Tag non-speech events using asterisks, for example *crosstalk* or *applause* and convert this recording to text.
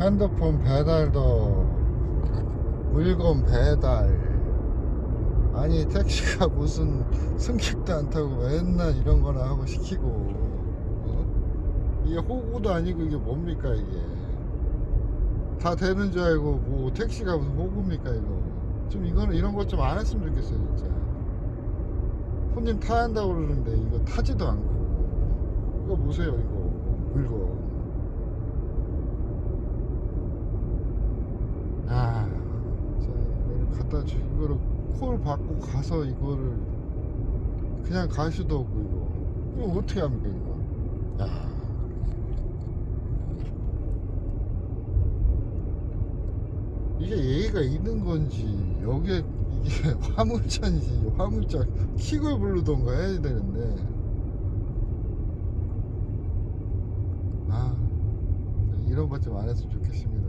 핸드폰 배달도 물건 배달. 아니 택시가 무슨 승객도 안 타고 맨날 이런 거나 하고 시키고 어? 이게 호구도 아니고 이게 뭡니까 이게? 다 되는 줄 알고 뭐 택시가 무슨 호구입니까 이거? 좀 이거는 이런 것 좀 안 했으면 좋겠어요 진짜. 손님 타야 한다고 그러는데 이거 타지도 않고. 이거 보세요 이거 물건 아, 자, 이거를 갖다 주, 이거를 콜 받고 가서 이거를 그냥 갈 수도 없고 이거 이거 어떻게 합니까 이거? 야, 이게 예의가 있는 건지 여기에 이게 *laughs* 화물차인지 화물차 킥을 부르던가 해야 되는데 아 이런 것 좀 안 했으면 좋겠습니다.